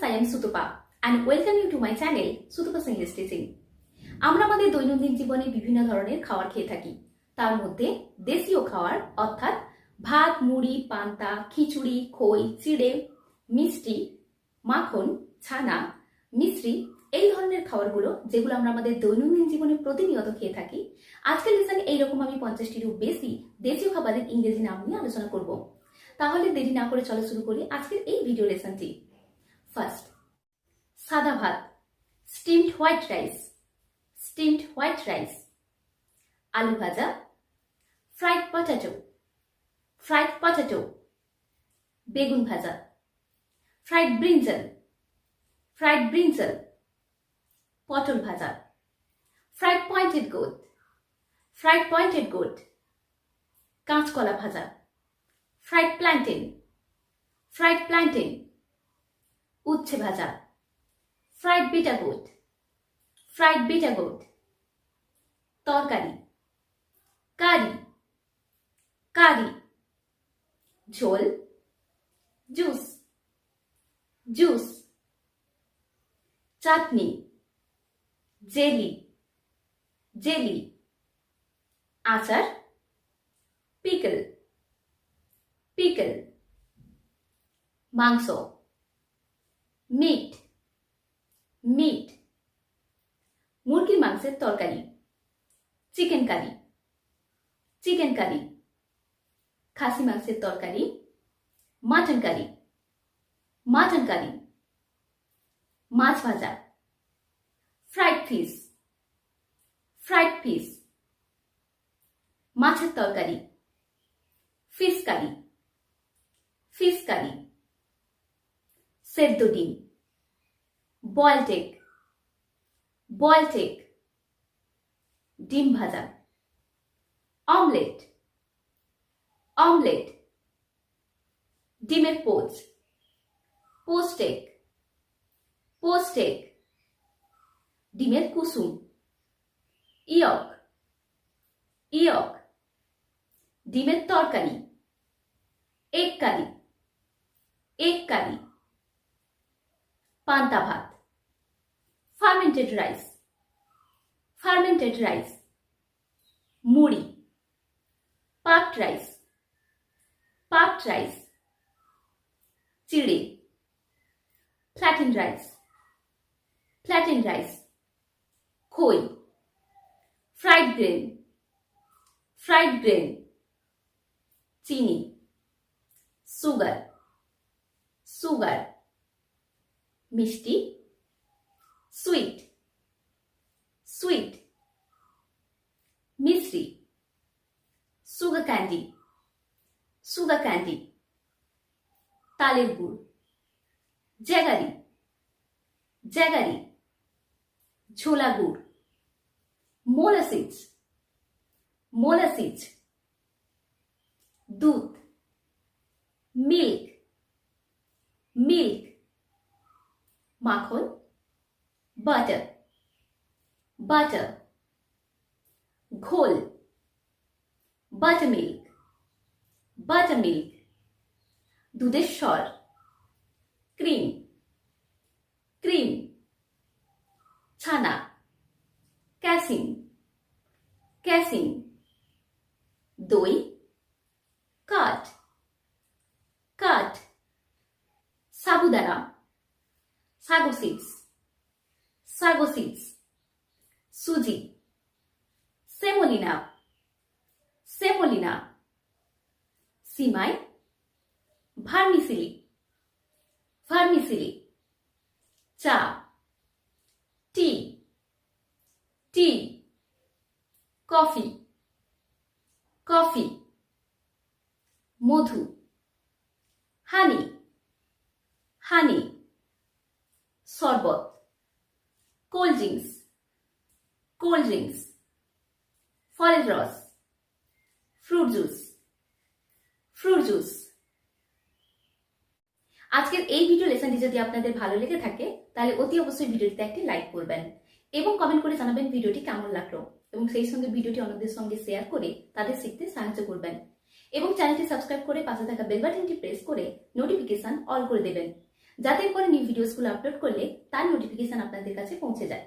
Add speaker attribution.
Speaker 1: Friends I am Sutapa. And welcome you to my channel Sutapa's English teaching আমরা আমাদের দৈনন্দিন জীবনে বিভিন্ন ধরনের খাবার খেয়ে থাকি। তার মধ্যে দেশীয় খাবার, অর্থাৎ ভাত, মুড়ি, পান্তা, খিচুড়ি, খই, চিড়ে, মিষ্টি, মাখন, ছানা মিশ্রি এই ধরনের খাবারগুলো যেগুলো আমরা আমাদের দৈনন্দিন জীবনে প্রতিনিয়ত খেয়ে থাকি। আজকের লেসনে এইরকম আমি পঞ্চাশটিরও বেশি দেশীয় খাবারের ইংরেজি নাম নিয়ে আলোচনা করব। তাহলে দেরি না করে চলো শুরু করি আজকের এই ভিডিও লেসনটি ফার্স্ট সাদা ভাত steamed white rice steamed white rice আলু ভাজা ফ্রাইড পটাটো ফ্রাইড পটাটো বেগুন ভাজা ফ্রাইড ব্রিঞ্জল ফ্রাইড ব্রিঞ্জল পটল ভাজা fried pointed gourd fried pointed gourd কাঁচকলা ভাজা ফ্রাইড প্ল্যান্টেন ফ্রাইড প্ল্যান্টেন উচ্ছে ভাজা। Fried bitter gourd fried bitter gourd তরকারি। কারি। কারি। ঝোল। জুস। জুস। চাটনি। জেলি। জেলি। আচার। পিকল। পিকল। মাংস। মিট মিট মুরগির মাংসের তরকারি চিকেন কারি চিকেন কারি খাসি মাংসের তরকারি মাটন কারি মাটন কারি মাছ ভাজা ফ্রাইড ফিশ ফ্রাইড ফিশ মাছের তরকারি ফিশ কারি ফিশ কারি সেদ্ধ ডিম বয়েলড এগ বয়েলড এগ ডিম ভাজা। অমলেট। অমলেট। ডিমের পোচ। পোস্টেক পোস্টেক ডিমের কুসুম। ইয়ক। ইয়ক। ডিমের তরকারি। এক কারি। এক কারি। পান্তা ভাত। ফার্মেন্টেড রাইস ফার্মেন্টেড রাইস মুড়ি। পাট রাইস পাট রাইস চিড়ে। ফ্ল্যাটেন রাইস ফ্ল্যাটেন রাইস খই। ফ্রাইড গ্রেন ফ্রাইড গ্রেন চিনি। সুগার সুগার মিষ্টি sweet sweet Misri sugar candy sugar candy তালের গুড় জ্যাগারি জ্যাগারি ছোলা গুড় মোলাসিস মোলাসিস দুধ মিল্ক মিল্ক মাখন বাটার বাটার ঘোল বাটার মিল্ক বাটার মিল্ক দুধের স্বর ক্রিম ক্রিম ছানা ক্যাসিন ক্যাসিন দই সাগো সিডস সাগো সিডস সুজি সেমোলিনা সেমোলিনা সিমাই ভার্মিসিলি ভার্মিসিলি চা টি টি কফি কফি মধু হানি হানি শরবত। Cold drinks. Cold drinks. ফলের রস। Fruit juice. Fruit juice. আজকের এই ভিডিও লেসনটি যদি আপনাদের ভালো লেগে থাকে, তাহলে অতি অবশ্যই ভিডিওটিতে একটি লাইক করবেন এবং কমেন্ট করে জানাবেন ভিডিওটি কেমন লাগল এবং সেই সঙ্গে ভিডিওটি অন্যদের সঙ্গে শেয়ার করে তাদের শিখতে সাহায্য করবেন এবং চ্যানেলটি সাবস্ক্রাইব করে পাশে থাকা বেল বাটনটি প্রেস করে নোটিফিকেশন অল করে দেবেন। যাতে করে নিউ ভিডিওসগুলো আপলোড করলে তার নোটিফিকেশন আপনাদের কাছে পৌঁছে যায়।